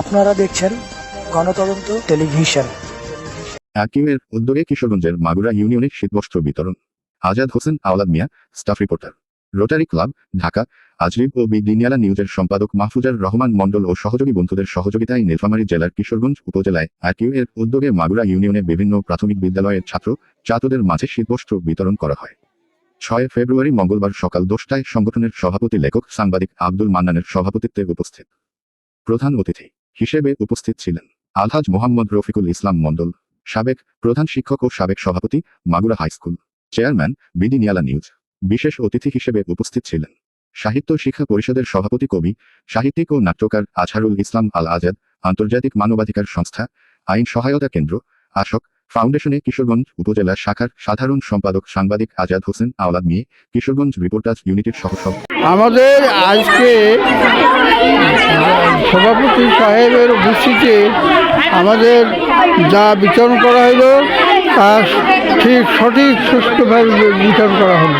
আপনারা দেখছেন গণতদন্ত টেলিভিশন। অ্যাকিউএর উদ্যোগে কিশোরগঞ্জের মাগুরা ইউনিয়নে শীতবস্ত্র বিতরণ। Azad Hossain, Awlad Mia, staff reporter. Rotary club, Dhaka. আজরিব ও বিদিনিয়ালা নিউজের সম্পাদক মাহফুজার রহমান মণ্ডল ও সহযোগী বন্ধুদের সহযোগিতায় নীলফামারী জেলার কিশোরগঞ্জ উপজেলায় অ্যাকিউ এর উদ্যোগে মাগুরা ইউনিয়নে বিভিন্ন প্রাথমিক বিদ্যালয়ের ছাত্র ছাত্রদের মাঝে শীতবস্ত্র বিতরণ করা হয়। ছয় ফেব্রুয়ারি মঙ্গলবার সকাল দশটায় সংগঠনের সভাপতি লেখক সাংবাদিক আব্দুল মান্নানের সভাপতিত্বে উপস্থিত। প্রধান অতিথি হিসেবে উপস্থিত ছিলেন। আলহাজ মোহাম্মদ রফিকুল ইসলাম মণ্ডল, সাবেক প্রধান শিক্ষক ও সাবেক সভাপতি, Magura high school chairman, BD Nyala news. বিশেষ অতিথি হিসেবে উপস্থিত ছিলেন। সাহিত্য শিক্ষা পরিষদের সভাপতি কবি, সাহিত্যিক ও নাট্যকার আছারুল ইসলাম আল আজাদ আন্তর্জাতিক মানবাধিকার সংস্থা, আইন সহায়তা কেন্দ্র আশক ফাউন্ডেশনে কিশোরগঞ্জ উপজেলা শাখার সাধারণ সম্পাদক সাংবাদিক আজাদ হোসেন, আওলাদ মিয়ে, কিশোরগঞ্জ রিপোর্টার্স ইউনিটের সহ আমাদের আজকে সভাপতি সাহেবের উপস্থিতিতে আমাদের যা বিতরণ করা হলো তা ঠিক সঠিক সুষ্ঠুভাবে বিতরণ করা হলো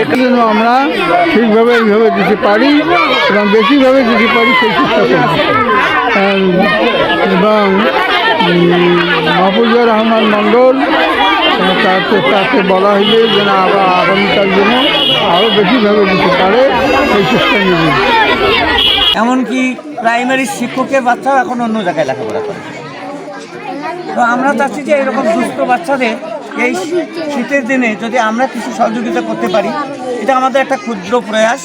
এটা যেন আমরা ঠিকভাবে এইভাবে দিতে পারি এবং বেশিভাবে দিতে পারি সেই চেষ্টা আহ, এবং মাহফুজুর রহমান মণ্ডল তাকে তাকে বলা হয়েছে যেন আবার আগামীকাল যেন আরও বেশিভাবে দিতে পারে সেই চেষ্টা নেবে এমনকি প্রাইমারি শিক্ষকের বাচ্চাও এখন অন্য জায়গায় লেখাপড়া করে। তো আমরা চাচ্ছি যে এরকম সুস্থ বাচ্চাদের এই শীতের দিনে যদি আমরা কিছু সহযোগিতা করতে পারি এটা আমাদের একটা ক্ষুদ্র প্রয়াস।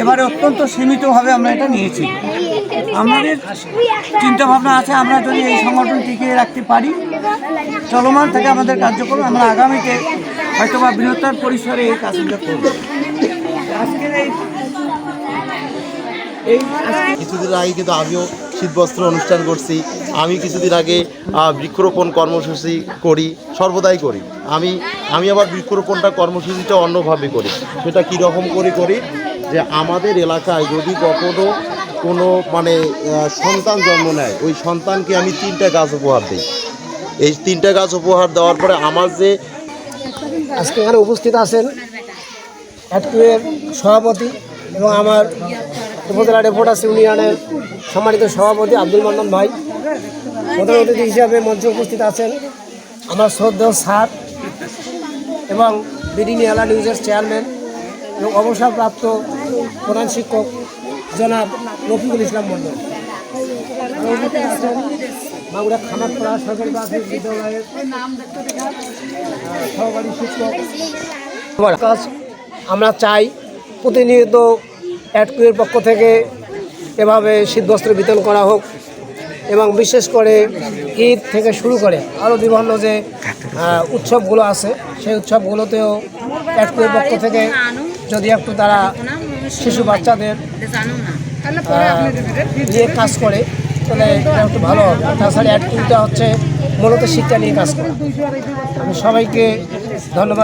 এবারে অত্যন্ত সীমিতভাবে আমরা এটা নিয়েছি। আমাদের চিন্তাভাবনা আছে, আমরা যদি এই সংগঠন টিকিয়ে রাখতে পারি, চলমান থেকে আমাদের কার্যক্রম আমরা আগামীতে হয়তো বা বৃহত্তর পরিসরে এই কাজটা করব। এই কিছুদিন আগে কিন্তু আমিও শীতবস্ত্র অনুষ্ঠান করছি। আমি কিছুদিন আগে বৃক্ষরোপণ কর্মসূচি করি, সর্বদাই করি। আমি আমি আবার বৃক্ষরোপণটা কর্মসূচিটা অন্যভাবে করি। সেটা কীরকম করে করি যে আমাদের এলাকায় যদি কখনো কোনো মানে সন্তান জন্ম নেয়, ওই সন্তানকে আমি তিনটা গাছ উপহার দিই। এই তিনটা গাছ উপহার দেওয়ার পরে আমার যে আজকে এখানে উপস্থিত আছেন অ্যাডকুয়ের সভাপতি এবং আমার উপজেলা রিপোর্টার্স ইউনিয়নের সম্মানিত সভাপতি আব্দুল মান্নান ভাই। প্রধান অতিথি হিসাবে মঞ্চে উপস্থিত আছেন আমার শ্রদ্ধেয় স্যার এবং বিডি নিয়ালা নিউজের চেয়ারম্যান এবং অবসরপ্রাপ্ত প্রধান শিক্ষক জনাব রফিকুল ইসলাম মন্ডল আছেন মাগুরা খামারপাড়া সরকারি প্রাথমিক বিদ্যালয়ের সহকারী শিক্ষক। কাজ আমরা চাই প্রতিনিয়ত অ্যাডকুয়ের পক্ষ থেকে এভাবে শীতবস্ত্র বিতরণ করা হোক এবং বিশেষ করে ঈদ থেকে শুরু করে আরও বিভিন্ন যে উৎসবগুলো আছে, সেই উৎসবগুলোতেও অ্যাডকুয়ের পক্ষ থেকে যদি একটু তারা শিশু বাচ্চাদের নিয়ে কাজ করে, তাহলে একটু ভালো হবে। তাছাড়া অ্যাডকুইটা হচ্ছে মূলত শিক্ষা নিয়ে কাজ করে। আমি সবাইকে ধন্যবাদ।